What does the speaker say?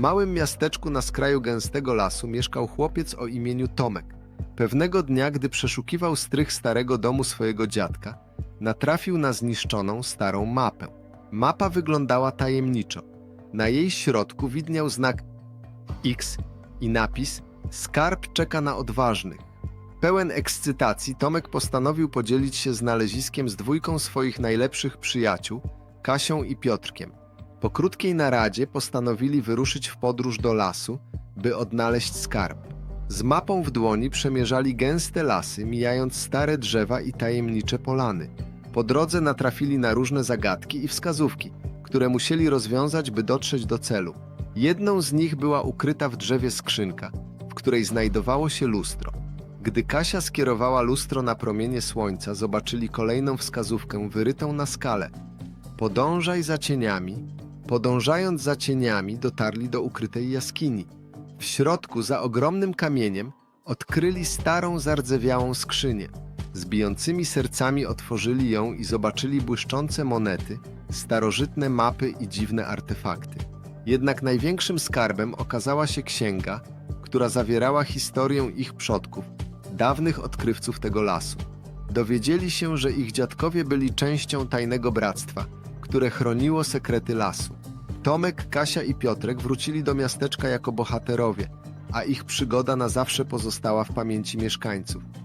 małym miasteczku na skraju gęstego lasu mieszkał chłopiec o imieniu Tomek. Pewnego dnia, gdy przeszukiwał strych starego domu swojego dziadka, natrafił na zniszczoną starą mapę. Mapa wyglądała tajemniczo. Na jej środku widniał znak X i napis Skarb czeka na odważnych. Pełen ekscytacji, Tomek postanowił podzielić się znaleziskiem z dwójką swoich najlepszych przyjaciół, Kasią i Piotrkiem. Po krótkiej naradzie postanowili wyruszyć w podróż do lasu, by odnaleźć skarb. Z mapą w dłoni przemierzali gęste lasy, mijając stare drzewa i tajemnicze polany. Po drodze natrafili na różne zagadki i wskazówki, które musieli rozwiązać, by dotrzeć do celu. Jedną z nich była ukryta w drzewie skrzynka, w której znajdowało się lustro. Gdy Kasia skierowała lustro na promienie słońca, zobaczyli kolejną wskazówkę wyrytą na skale. Podążaj za cieniami. Podążając za cieniami, dotarli do ukrytej jaskini. W środku, za ogromnym kamieniem, odkryli starą, zardzewiałą skrzynię. Z bijącymi sercami otworzyli ją i zobaczyli błyszczące monety, starożytne mapy i dziwne artefakty. Jednak największym skarbem okazała się księga, która zawierała historię ich przodków, dawnych odkrywców tego lasu. Dowiedzieli się, że ich dziadkowie byli częścią tajnego bractwa, które chroniło sekrety lasu. Tomek, Kasia i Piotrek wrócili do miasteczka jako bohaterowie, a ich przygoda na zawsze pozostała w pamięci mieszkańców.